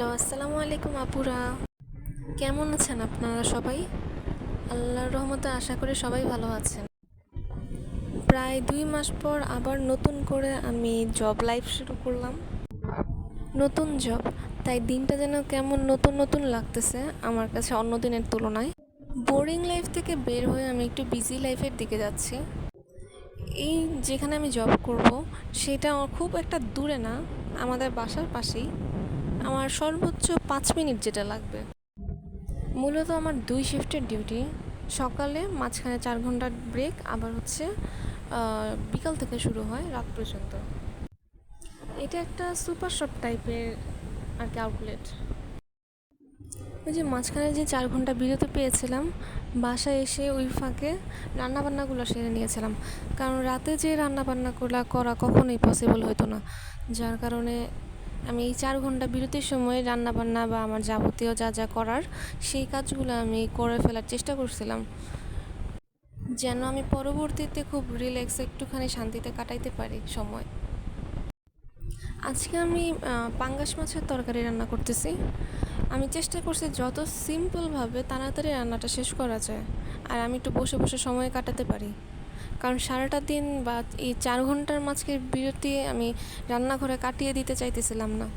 Hello আসসালামু আলাইকুম আপুরা। কেমন আছেন আপনারা সবাই? আল্লাহর রহমতে আশা করি সবাই ভালো আছেন। প্রায় দুই মাস পর আবার নতুন করে আমি জব লাইফ শুরু করলাম। নতুন জব, তাই দিনটা যেন কেমন নতুন নতুন লাগতেছে আমার কাছে অন্য দিনের তুলনায়। বোরিং লাইফ থেকে বের হয়ে আমি একটু বিজি লাইফের দিকে যাচ্ছি। এই যেখানে আমি জব করব, সেটা খুব একটা দূরে না, আমাদের বাসার পাশেই। আমার সর্বোচ্চ পাঁচ মিনিট যেটা লাগবে। মূলত আমার দুই শিফটের ডিউটি সকালে মাঝখানে চার ঘণ্টার ব্রেক আবার হচ্ছে বিকাল থেকে শুরু হয় রাত পর্যন্ত। এটা একটা সুপার শপ টাইপের আর কি আউটলেট ওই যে মাঝখানে যে চার ঘণ্টা বিরতি পেয়েছিলাম, বাসায় এসে ওই ফাঁকে রান্নাবান্নাগুলো সেরে নিয়েছিলাম। কারণ রাতে যে রান্নাবান্নাগুলো করা কখনোই পসিবল হতো না। যার কারণে আমি এই চার ঘণ্টা বিরতির সময় রান্নাবান্না বা আমার যাবতীয় যা যা করার, সেই কাজগুলো আমি করে ফেলার চেষ্টা করছিলাম। যেন আমি পরবর্তীতে খুব রিল্যাক্স একটুখানি শান্তিতে কাটাইতে পারি সময়। আজকে আমি পাঙ্গাস মাছের তরকারি রান্না করতেছি। আমি চেষ্টা করছি যত সিম্পলভাবে তাড়াতাড়ি রান্নাটা শেষ করা যায়, আর আমি একটু বসে বসে সময় কাটাতে পারি। কারণ সারাটা দিন বা এই চার ঘণ্টার মাঝকে বিরতি আমি রান্নাঘরে কাটিয়ে দিতে চাইতেছিলাম না।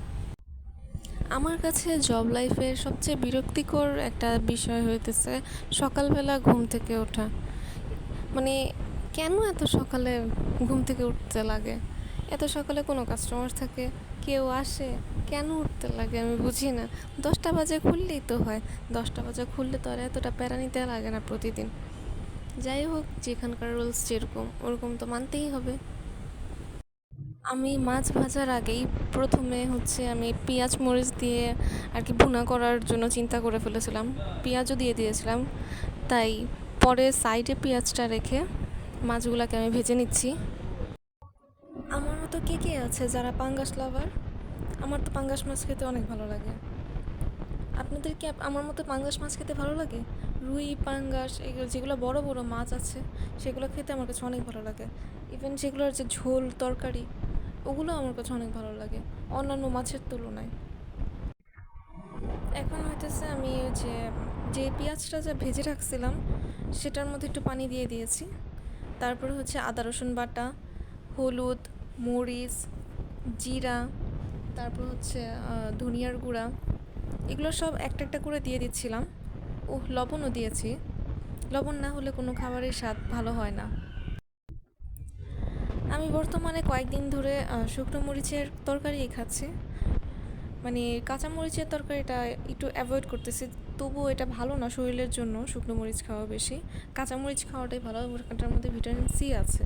আমার কাছে জব লাইফের সবচেয়ে বিরক্তিকর একটা বিষয় হইতেছে সকালবেলা ঘুম থেকে ওঠা। মানে কেন এত সকালে ঘুম থেকে উঠতে লাগে? এত সকালে কোনো কাস্টমার থাকে? কেউ আসে? কেন উঠতে লাগে আমি বুঝি না। দশটা বাজে খুললেই তো হয়। দশটা বাজে খুললে তো আর এতটা প্যারা নিতে লাগে না প্রতিদিন। যাই হোক, যেখানকার রুলস যেরকম, ওরকম তো মানতেই হবে। আমি মাছ ভাজার আগেই প্রথমে হচ্ছে আমি পেঁয়াজ মরিচ দিয়ে আর কি ভুনা করার জন্য চিন্তা করে ফেলেছিলাম। পেঁয়াজও দিয়ে দিয়েছিলাম। তাই পরে সাইডে পেঁয়াজটা রেখে মাছগুলোকে আমি ভেজে নিচ্ছি। আমার মতো কে কে আছে যারা পাঙ্গাস লাভার? আমার তো পাঙ্গাস মাছ খেতে অনেক ভালো লাগে। আপনাদের কি আমার মতো পাঙ্গাস মাছ খেতে ভালো লাগে? রুই, পাঙ্গাস এগুলো যেগুলো বড় বড় মাছ আছে, সেগুলো খেতে আমার কাছে অনেক ভালো লাগে। ইভেন সেগুলোর যে ঝোল, তরকারি, ওগুলো আমার কাছে অনেক ভালো লাগে, অন্যান্য মাছের তুলনায়। এখন হইতেছে আমি যে যে পেঁয়াজটা যা ভেজে রাখছিলাম, সেটার মধ্যে একটু পানি দিয়ে দিয়েছি। তারপরে হচ্ছে আদা, রসুন বাটা, হলুদ, মরিচ, জিরা, তারপর হচ্ছে ধনিয়ার গুঁড়া এগুলো সব একটা একটা করে দিয়ে দিচ্ছিলাম। ও লবণও দিয়েছি। লবণ না হলে কোনো খাবারের স্বাদ ভালো হয় না। আমি বর্তমানে কয়েকদিন ধরে শুকনো মরিচের তরকারি খাচ্ছি। মানে কাঁচা মরিচের তরকারিটা একটু অ্যাভয়েড করতেছি। তবুও এটা ভালো না শরীরের জন্য শুকনো মরিচ খাওয়া বেশি। কাঁচা মরিচ খাওয়াটাই ভালো ওটার মধ্যে ভিটামিন সি আছে।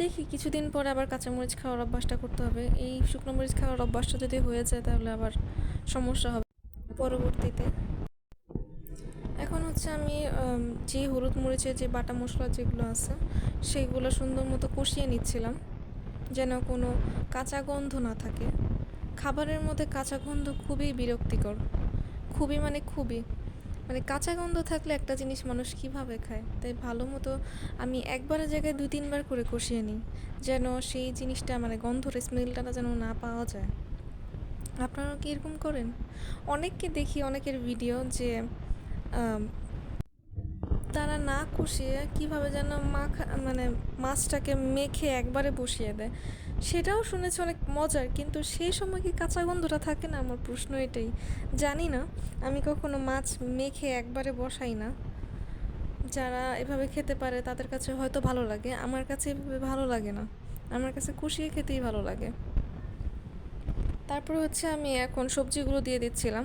দেখি, কিছুদিন পরে আবার কাঁচামরিচ খাওয়ার অভ্যাসটা করতে হবে। এই শুকনো মরিচ খাওয়ার অভ্যাসটা যদি হয়ে যায় তাহলে আবার সমস্যা হবে পরবর্তীতে। এখন হচ্ছে আমি যে হলুদ মরিচের যে বাটা মশলা যেগুলো আছে, সেইগুলো সুন্দর মতো কষিয়ে নিচ্ছিলাম, যেন কোনো কাঁচা গন্ধ না থাকে। খাবারের মধ্যে কাঁচা গন্ধ খুবই বিরক্তিকর, খুবই মানে খুবই। মানে কাঁচা গন্ধ থাকলে একটা জিনিস মানুষ কীভাবে খায়? তাই ভালো মতো আমি একবারের জায়গায় দুই তিনবার করে কষিয়ে নিই, যেন সেই জিনিসটা মানে গন্ধর স্মেলটা যেন না পাওয়া যায়। আপনারাও কি এরকম করেন? অনেককে দেখি, অনেকের ভিডিও যে তারা না কষিয়ে কীভাবে যেন মাখা মানে মাছটাকে মেখে একবারে বসিয়ে দেয়। সেটাও শুনেছি অনেক মজার, কিন্তু সেই সময় কি কাঁচা গন্ধটা থাকে না? আমার প্রশ্ন এটাই। জানি না, আমি কখনো মাছ মেখে একবারে বসাই না। যারা এভাবে খেতে পারে, তাদের কাছে হয়তো ভালো লাগে। আমার কাছে এভাবে ভালো লাগে না। আমার কাছে কষিয়ে খেতেই ভালো লাগে। তারপরে হচ্ছে আমি এখন সবজিগুলো দিয়ে দিচ্ছিলাম।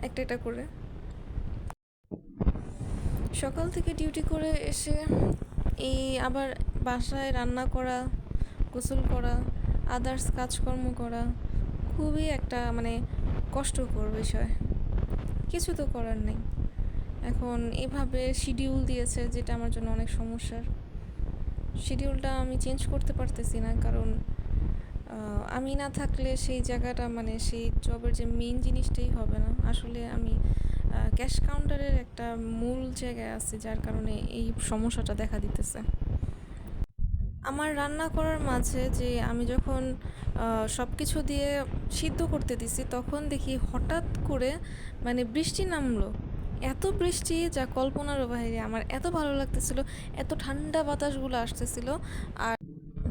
একটা একটা করে। সকাল থেকে ডিউটি করে এসে এই আবার বাসায় রান্না করা, গোসল করা আদার্স কাজকর্ম করা খুবই একটা মানে কষ্টকর বিষয়। কিছু তো করার নেই। এখন এভাবে শিডিউল দিয়েছে যেটা আমার জন্য অনেক সমস্যার। শিডিউলটা আমি চেঞ্জ করতে পারতেছি না কারণ আমি না থাকলে সেই জায়গাটা মানে সেই জবের যে মেইন জিনিসটাই হবে না। আসলে আমি ক্যাশ কাউন্টারের একটা মূল জায়গায় আছে, যার কারণে এই সমস্যাটা দেখা দিতেছে। আমার রান্না করার মাঝে যে আমি যখন সব কিছু দিয়ে সিদ্ধ করতে দিছি, তখন দেখি হঠাৎ করে মানে বৃষ্টি নামলো। এত বৃষ্টি যা কল্পনারও বাইরে, আমার এত ভালো লাগতেছিল, এত ঠান্ডা বাতাসগুলো আসতেছিল, আর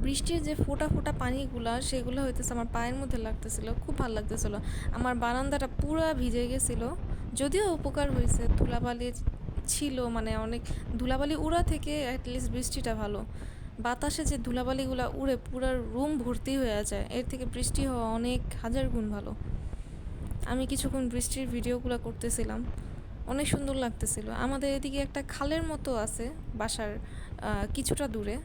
বৃষ্টির যে ফোঁটা ফোঁটা পানিগুলা, সেগুলো হইতেছে আমার পায়ের মধ্যে লাগতেছিল, খুব ভালো লাগতেছিল। আমার বারান্দাটা পুরো ভিজে গেছিল, যদিও উপকার হয়েছে ধুলাবালি ছিল মানে অনেক, ধুলাবালি উড়া থেকে অ্যাটলিস্ট বৃষ্টিটা ভালো। বাতাসে যে ধুলাবালিগুলো উড়ে পুরো রুম ভর্তি হয়ে যায়, এর থেকে বৃষ্টি হওয়া অনেক হাজার গুণ ভালো। আমি কিছুক্ষণ বৃষ্টির ভিডিওগুলো করতেছিলাম, অনেক সুন্দর লাগতেছিল। আমাদের এদিকে একটা খালের মতো আছে, বাসার কিছুটা দূরে।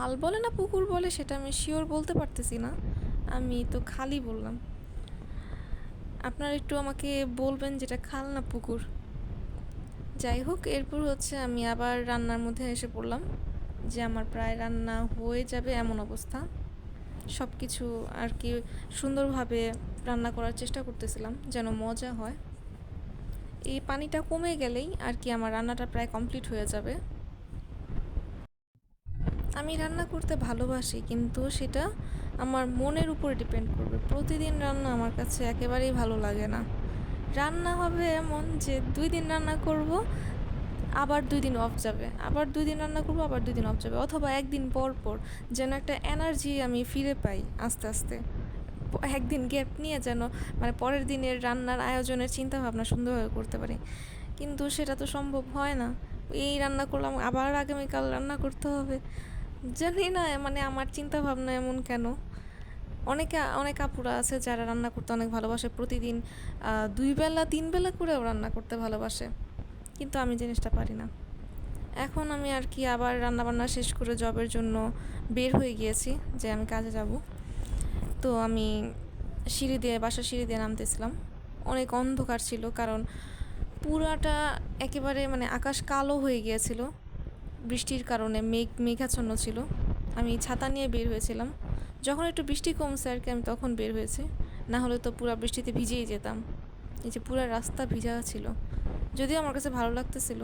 খাল বলে না পুকুর বলে সেটা আমি শিওর বলতে পারতেছি না। আমি তো খালি বললাম। আপনারা একটু আমাকে বলবেন যেটা খাল না পুকুর। যাই হোক, এরপর হচ্ছে আমি আবার রান্নার মধ্যে এসে পড়লাম যে আমার প্রায় রান্না হয়ে যাবে এমন অবস্থা। সব কিছু আর কি সুন্দরভাবে রান্না করার চেষ্টা করতেছিলাম যেন মজা হয়। এই পানিটা কমে গেলেই আর কি আমার রান্নাটা প্রায় কমপ্লিট হয়ে যাবে। আমি রান্না করতে ভালোবাসি, কিন্তু সেটা আমার মনের উপরে ডিপেন্ড করবে। প্রতিদিন রান্না আমার কাছে একেবারেই ভালো লাগে না। রান্না হবে এমন যে দুই দিন রান্না করব, আবার দুই দিন অফ যাবে। আবার দুই দিন রান্না করব, আবার দুই দিন অফ যাবে। অথবা একদিন পর পর যেন একটা এনার্জি আমি ফিরে পাই আস্তে আস্তে। একদিন গ্যাপ নিয়ে যেন মানে পরের দিনের রান্নার আয়োজনের চিন্তা ভাবনা সুন্দরভাবে করতে পারি। কিন্তু সেটা তো সম্ভব হয় না। এই রান্না করলাম, আবার আগামীকাল রান্না করতে হবে। জানি না মানে আমার চিন্তা ভাবনা এমন কেন? অনেকে, অনেক আপুরা আছে যারা রান্না করতে অনেক ভালোবাসে। প্রতিদিন দুই বেলা, তিন বেলা করেও রান্না করতে ভালোবাসে। কিন্তু আমি জিনিসটা পারি না। এখন আমি আর কি আবার রান্নাবান্না শেষ করে জবের জন্য বের হয়ে গিয়েছি যে আমি কাজে যাব। তো আমি সিঁড়ি দিয়ে বাসা সিঁড়ি দিয়ে নামতেছিলাম। অনেক অন্ধকার ছিল কারণ পুরাটা একেবারে মানে আকাশ কালো হয়ে গিয়েছিল। বৃষ্টির কারণে মেঘ, মেঘাচ্ছন্ন ছিল। আমি ছাতা নিয়ে বের হয়েছিলাম। যখন একটু বৃষ্টি কমছে আর কি, আমি তখন বের হয়েছি। না হলে তো পুরো বৃষ্টিতে ভিজেই যেতাম। এই যে পুরো রাস্তা ভিজা ছিল। যদিও আমার কাছে ভালো লাগতেছিল।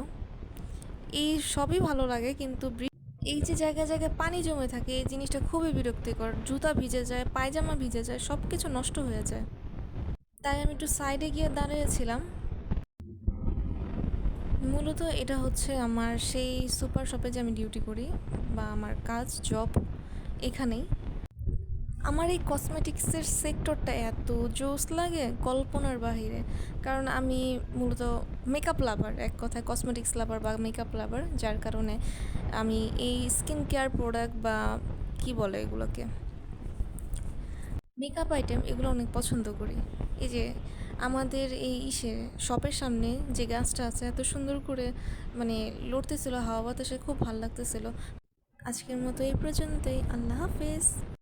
এই সবই ভালো লাগে, কিন্তু এই যে জায়গায় জায়গায় পানি জমে থাকে, এই জিনিসটা খুবই বিরক্তিকর। জুতা ভিজে যায়, পায়জামা ভিজে যায় সব কিছু নষ্ট হয়ে যায়। তাই আমি একটু সাইডে গিয়ে দাঁড়িয়েছিলাম। মূলত এটা হচ্ছে আমার সেই সুপার শপে যে আমি ডিউটি করি বা আমার কাজ জব এখানেই। আমার এই কসমেটিক্সের সেক্টরটা এত জোস লাগে কল্পনার বাহিরে। কারণ আমি মূলত মেকআপ লাভার এক কথায় কসমেটিক্স লাভার বা মেকআপ লাভার যার কারণে আমি এই স্কিন কেয়ার প্রোডাক্ট বা কি বলে এগুলোকে? মেকআপ আইটেম এগুলো অনেক পছন্দ করি। এই যে আমাদের এই ইসে শপের সামনে যে গাছটা আছে, এত সুন্দর করে মানে লড়তেছিল, হাওয়া বাতাসে খুব ভালো লাগতেছিল। আজকের মতো এই পর্যন্তই। আল্লাহ হাফেজ।